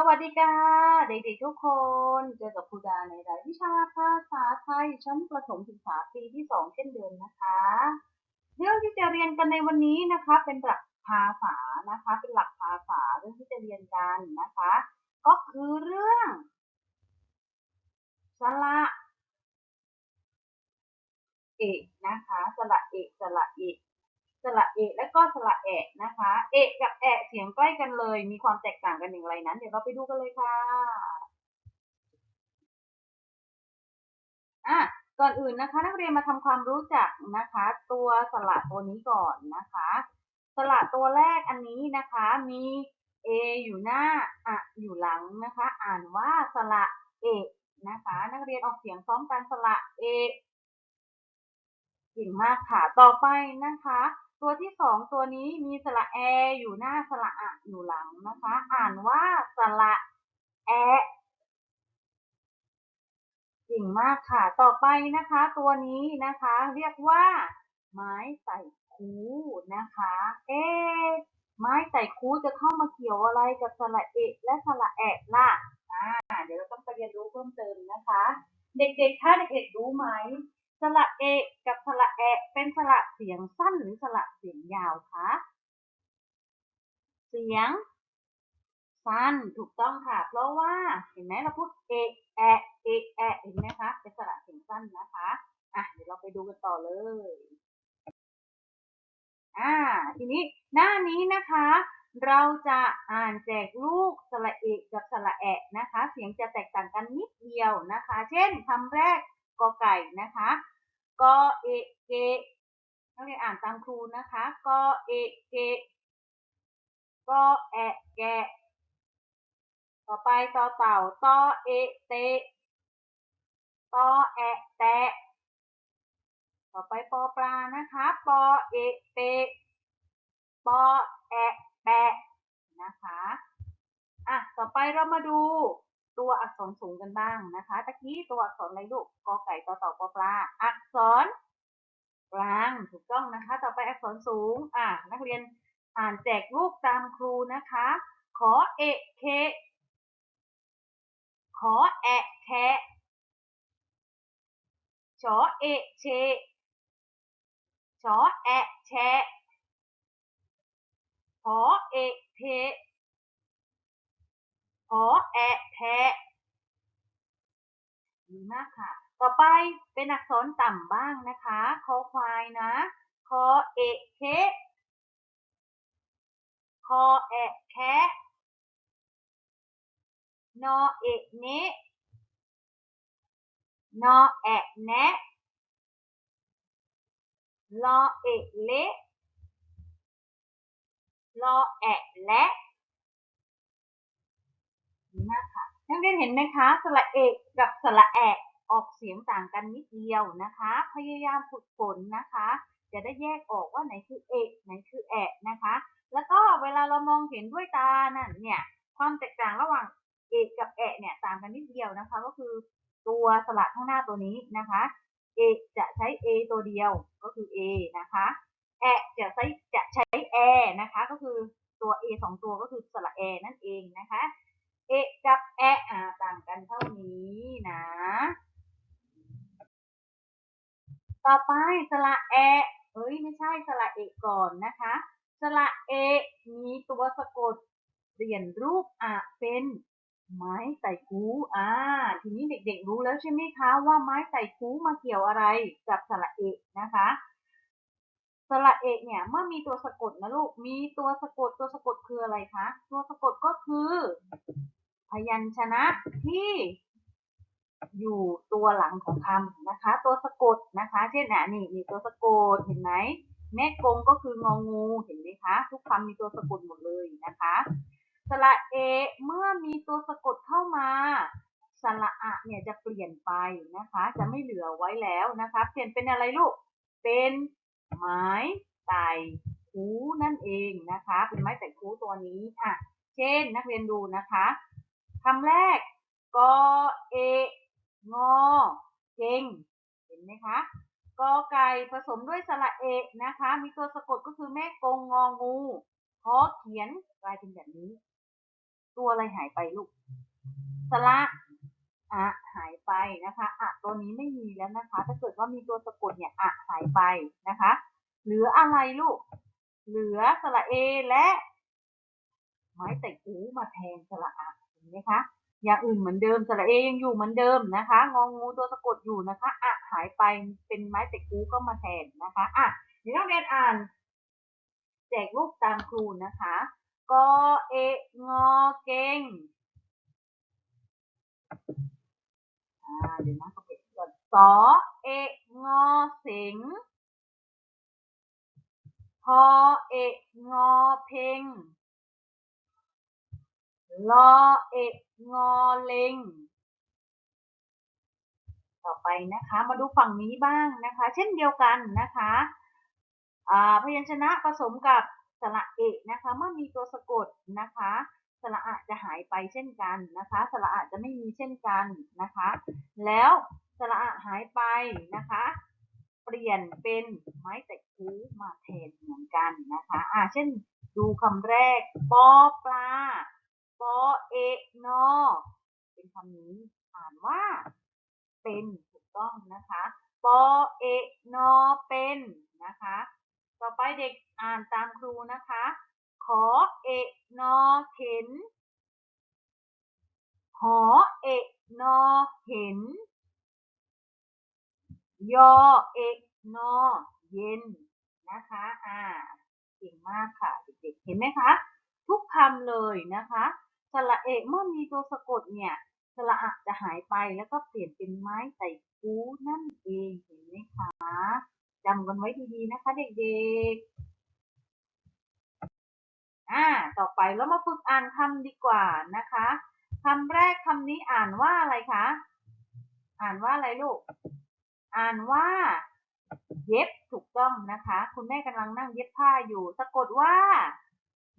สวัสดีค่ะเด็กๆทุกคน เจอกับครูดาในรายวิชาภาษาไทยชั้นประถมศึกษาปีที่สองเช่นเดิมนะคะ เรื่องที่จะเรียนกันในวันนี้นะคะ เป็นหลักภาษานะคะ เป็นหลักภาษาเรื่องที่จะเรียนกันนะคะ ก็คือเรื่องสระเอกนะคะสระเอกสระเอก สระเอและก็สระแอะนะคะ เอกกับแอะเสียงใกล้กันเลย มีความแตกต่างกันอย่างไรนั้น เดี๋ยวเราไปดูกันเลยค่ะอะก่อนอื่นนะคะ นักเรียนมาทำความรู้จักนะคะ ตัวสระตัวนี้ก่อนนะคะ สระตัวแรกอันนี้นะคะมี a อยู่หน้าอะอยู่หลังนะคะ อ่านว่าสระเอนะคะ นักเรียนออกเสียงพร้อมกันสระเอกเก่งมากค่ะ ต่อไปนะคะ ที่สองตัวนี้มีสระแออยู่หน้าสระอะอยู่หลังนะคะ อ่านว่าสระแอะเก่งมากค่ะ ต่อไปนะคะ ตัวนี้นะคะ เรียกว่า ไม้ใส่คูนะคะ เอ๊ะไม้ใส่คูจะเข้ามาเกี่ยวอะไรกับสระเอะและสระแอะล่ะอ่าเดี๋ยวเราต้องไปเรียนรู้เพิ่มเติมนะคะ เด็กๆ ถ้าเด็กๆรู้ไหม สระเอกับสระแอะเป็นสระเสียงสั้นหรือสระเสียงยาวคะ เสียง สั้นถูกต้องค่ะ เพราะว่าเห็นไหมเราพูดเอะแอเอแอะเห็นไหมคะเป็นสระเสียงสั้นนะคะอะเดี๋ยวเราไปดูกันต่อเลยอ่าทีนี้หน้านี้นะคะ เราจะอ่านแจกลูกสระเอกกับสระแอะนะคะ เสียงจะแตกต่างกันนิดเดียวนะคะ เช่นคำแรก กอไก่นะคะกอเอเกนักเรียนอ่านตามครูนะคะกอเอเกกอแอะแกะต่อไปต่อเต่าตอเอเตตอแอะแตะต่อไปปอปลานะคะปอเอเปปอแอะแปะนะคะอะต่อไปเรามาดู ตัวอักษรสูงกันบ้างนะคะ ตะกี้ตัวอักษรอะไรลูก กอไก่ต่อต่าปอปลา อักษรกลางถูกต้องนะคะ ต่อไปอักษรสูง อะนักเรียนอ่านแจกลูกตามครูนะคะ ขอเอะเค ขอแอะแคะชอเอะเชชอแอะแชะขอเอะเพ ขอแอะ แทะดีมากค่ะ ต่อไปเป็นอักษรต่ำบ้างนะคะ คอควายนะ คอเอะเคคอแอะแคะนอเอะเนะนอแอะแนะลอเอะเละลอแอะและ นักเรียนเห็นไหมคะสระเอกกับสระแอะออกเสียงต่างกันนิดเดียวนะคะ พยายามฝึกฝนนะคะ จะได้แยกออกว่าไหนคือเอกไหนคือแอะนะคะ แล้วก็เวลาเรามองเห็นด้วยตานั่นเนี่ยความแตกต่างระหว่างเอกกับแอะเนี่ยต่างกันนิดเดียวนะคะ ก็คือตัวสระข้างหน้าตัวนี้นะคะเอกจะใช้ a ตัวเดียวก็คือ a นะคะแอะจะใช้จะใช้ a นะคะ ก็คือตัว a สองตัวก็คือสระ a นั่นเองนะคะ เอกกับแอะอ่าต่างกันเท่านี้นะ ต่อไปสระแอะเอ้ยไม่ใช่สระเอกก่อนนะคะ สระเอกมีตัวสะกดเปลี่ยนรูปอะเป็นไม้ใส่คูอ่า ทีนี้เด็กๆรู้แล้วใช่ไหมคะ ว่าไม้ใส่คูมาเกี่ยวอะไรกับสระเอกนะคะสระเอกเนี่ยเมื่อมีตัวสะกดนะลูก มีตัวสะกดตัวสะกดคืออะไรคะ ตัวสะกดก็คือ พยัญชนะที่อยู่ตัวหลังของคำนะคะ ตัวสะกดนะคะ เช่นอะนี่มีตัวสะกดเห็นไหมแม่กงก็คืององูเห็นไหมคะ ทุกคำมีตัวสะกดหมดเลยนะคะสระเอเมื่อมีตัวสะกดเข้ามาสระอะเนี่ยจะเปลี่ยนไปนะคะ จะไม่เหลือไว้แล้วนะคะ เปลี่ยนเป็นอะไรลูก เป็นไม้ไต่คูนั่นเองนะคะ เป็นไม้ไต่คูตัวนี้อะ เช่นนักเรียนดูนะคะ คำแรก กอเองอเก่งเห็นไหมคะกอไก่ผสมด้วยสระเอกนะคะ มีตัวสะกดก็คือแม่กงงองูพอเขียนกลายเป็นแบบนี้ ตัวอะไรหายไปลูกสระอะหายไปนะคะอะตัวนี้ไม่มีแล้วนะคะ ถ้าเกิดว่ามีตัวสะกดเนี่ยอะหายไปนะคะเหลืออะไรลูก เหลือสระเอและ ไม้แต่กูมาแทนสระอะ นไหมคะอย่างอื่นเหมือนเดิมสระเอยังอยู่เหมือนเดิมนะคะงองูตัวสะกดอยู่นะคะอะหายไปเป็นไม้แต่กูก็มาแทนนะคะอะเดี๋ยวเราเรียนอ่านแจกรูปตามครูนะคะกอเอะงอเก่งอ่าเดี๋ยวนะเขาเปลี่ยนก่อนสอเอะงอสิงพอเอะงอเพ่ง ลอเอะงอเลงต่อไปนะคะ มาดูฝั่งนี้บ้างนะคะ เช่นเดียวกันนะคะอ่าพยัญชนะผสมกับสระเอกนะคะเมื่อมีตัวสะกดนะคะสระอะจะหายไปเช่นกันนะคะสระอะจะไม่มีเช่นกันนะคะ แล้วสระอะหายไปนะคะ เปลี่ยนเป็นไม้แต่คูมาแทนเหมือนกันนะคะอ่าเช่นดูคำแรกปอปลา เอกนอ เป็นคำนี้อ่านว่า เป็นถูกต้องนะคะปอเอกนอเป็นนะคะ ต่อไปเด็กอ่านตามครูนะคะ ขอเอกนอเข็น หอเอกนอเห็น ยอเอกนอเย็นนะคะ อ่า เก่งมากค่ะ เด็กๆ เห็นไหมคะ ทุกคำเลยนะคะ สระเอกเมื่อมีตัวสะกดเนี่ย สระอะจะหายไปแล้วก็เปลี่ยนเป็นไม้ใส่คูนั่นเองเห็นไหมคะจำกันไว้ดีๆนะคะเด็กๆ อ่า ต่อไปเรามาฝึกอ่านคำดีกว่านะคะคำแรกคำนี้อ่านว่าอะไรคะ อ่านว่าอะไรลูก อ่านว่า เย็บถูกต้องนะคะ คุณแม่กำลังนั่งเย็บผ้าอยู่ สะกดว่า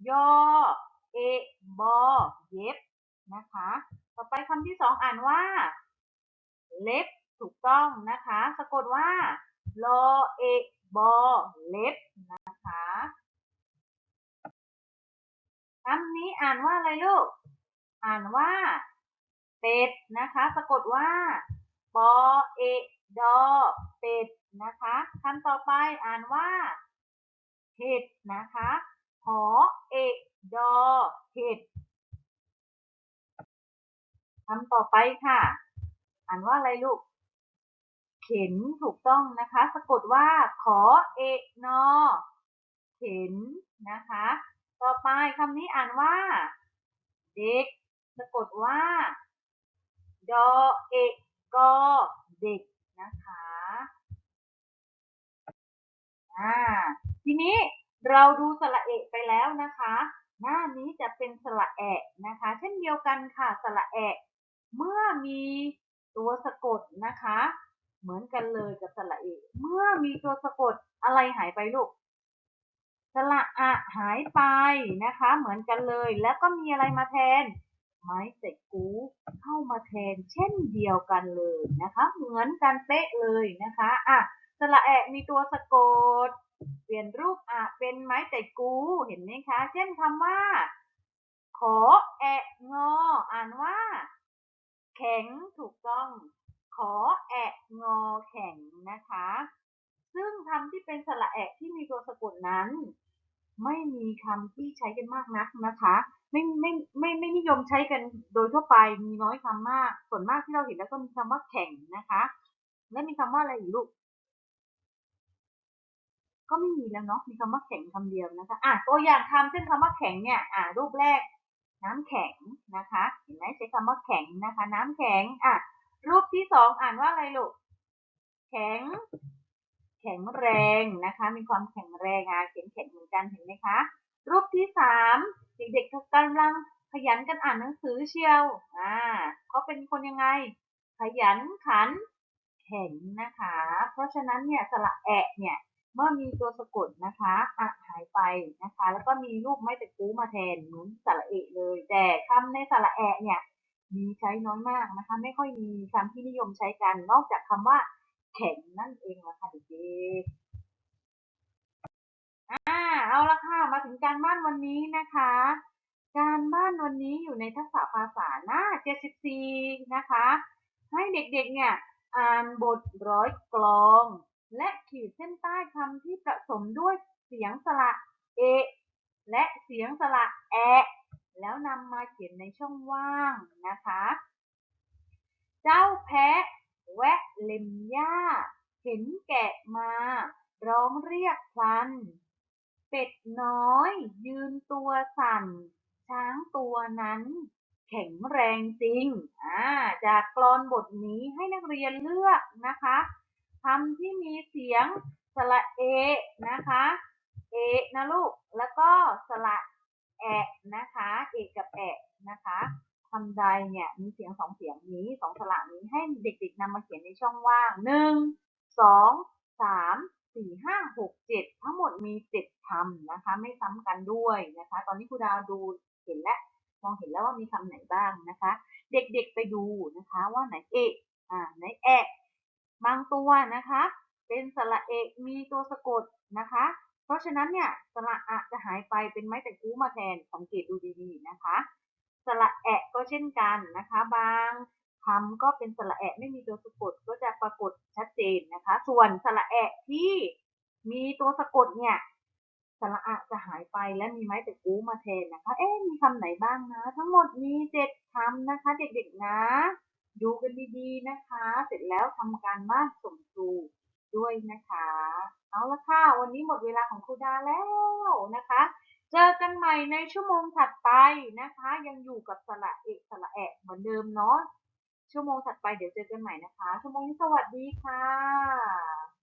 ยอ เอบอเย็บนะคะ ต่อไปคำที่สองอ่านว่า เล็บถูกต้องนะคะ สะกดว่าลอเอบอเล็บนะคะคำนี้อ่านว่าอะไรลูก อ่านว่า เป็ดนะคะ สะกดว่าปอเอดอเป็ดนะคะคำต่อไปอ่านว่าเห็ดนะคะ เห็ดคำต่อไปค่ะ อ่านว่าอะไรลูก เข็นถูกต้องนะคะ สะกดว่าขอเอกนอ เข็นนะคะ ต่อไปคำนี้อ่านว่า เด็ก สะกดว่า ดอเอกกอเด็กนะคะอ่าทีนี้เราดูสระเอกไปแล้วนะคะ หน้านี้จะเป็นสระแอะนะคะ เช่นเดียวกันค่ะสระแอะเมื่อมีตัวสะกดนะคะ เหมือนกันเลยกับสระเอ เมื่อมีตัวสะกดอะไรหายไปลูกสระอะหายไปนะคะ เหมือนกันเลย แล้วก็มีอะไรมาแทน ไม้เสกกูเข้ามาแทน เช่นเดียวกันเลยนะคะ เหมือนกันเป๊ะเลยนะคะอะสระแอะมีตัวสะกด เปลี่ยนรูปอะเป็นไม้แต่กูเห็นไหมคะ เช่นคำว่า ขอแอะงอ อ่านว่า แข็งถูกต้อง ขอแอะงอแข็งนะคะ ซึ่งคำที่เป็นสระแอะที่มีตัวสะกดนั้น ไม่มีคำที่ใช้กันมากนักนะคะไม่ไม่ไม่ไม่นิยมใช้กันโดยทั่วไปมีน้อยคำมาก ส่วนมากที่เราเห็นแล้วก็มีคำว่าแข็งนะคะ แล้วมีคำว่าอะไรอีกลูก ก็ไม่มีแล้วเนาะมีคำว่าแข็งคำเดียวนะคะอะตัวอย่างคำเช่นคำว่าแข็งเนี่ยอะรูปแรก น้ำแข็งนะคะเห็นไหมใช้คำว่าแข็งนะคะ น้ำแข็งอะรูปที่สองอ่านว่าอะไรลูกแข็ง แข็งแรงนะคะ มีความแข็งแรงอะเขียนแข็งเหมือนกันเห็นไหมคะ รูปที่สามเด็กๆกำลังขยันกันอ่านหนังสือเชียวอ่าเขาเป็นคนยังไง ขยันขันแข็งนะคะ เพราะฉะนั้นเนี่ยสระแอะเนี่ย เมื่อมีตัวสะกดนะคะอะหายไปนะคะ แล้วก็มีรูปไม้ตะกูมาแทนเหมือนสระเอะเลย แต่คำในสระแอะเนี่ยมีใช้น้อยมากนะคะ ไม่ค่อยมีคำที่นิยมใช้กัน นอกจากคำว่า แข็งนั่นเองละค่ะเด็กๆอ่าเอาละค่ะ มาถึงการบ้านวันนี้นะคะ การบ้านวันนี้อยู่ในทักษะภาษาหน้า 74 นะคะ ให้เด็กๆเนี่ยอ่านบทร้อยกลอง และขีดเส้นใต้คำที่ผสมด้วยเสียงสระเอ และเสียงสระแอ แล้วนำมาเขียนในช่องว่างนะคะ เจ้าแพะแวะเล็มหญ้า เห็นแกะมา ร้องเรียกพลัน เป็ดน้อย ยืนตัวสั่น ช้างตัวนั้น แข็งแรงจริง อ่า จากกลอนบทนี้ให้นักเรียนเลือกนะคะ คำที่มีเสียงสระเอะนะคะเอะนะลูก แล้วก็สระแอะนะคะเอกกับแอะนะคะคำใดเนี่ยมีเสียงสองเสียงนี้สองสระนี้ให้เด็กๆนำมาเขียนในช่องว่างหนึ่งสองสามสี่ห้าหกเจ็ดทั้งหมดมีเจ็ดคำนะคะ ไม่ซ้ำกันด้วยนะคะ ตอนนี้ครูดาวดูเห็นแล้วมองเห็นแล้วว่ามีคำไหนบ้างนะคะ เด็กๆไปดูนะคะว่าไหนเอะอ่าไหนแอะ บางตัวนะคะ เป็นสระเอกมีตัวสะกดนะคะ เพราะฉะนั้นเนี่ยสระอะจะหายไปเป็นไม้แต่กู้มาแทนสังเกตดูดีๆนะคะ สระแอะก็เช่นกันนะคะ บางคำก็เป็นสระแอะไม่มีตัวสะกดก็จะปรากฏชัดเจนนะคะ ส่วนสระแอะที่มีตัวสะกดเนี่ยสระอะจะหายไปและมีไม้แต่กู้มาแทนนะคะ เอ๊ะมีคำไหนบ้างนะ ทั้งหมดมีเจ็ดคำนะคะ เด็กๆนะ ดูกันดีๆนะคะ เสร็จแล้วทำการบ้านส่งครูด้วยนะคะ เอาละค่ะ วันนี้หมดเวลาของครูดาแล้วนะคะ เจอกันใหม่ในชั่วโมงถัดไปนะคะ ยังอยู่กับสระเอกสระแอะเหมือนเดิมเนาะชั่วโมงถัดไปเดี๋ยวเจอกันใหม่นะคะ ชั่วโมงนี้สวัสดีค่ะ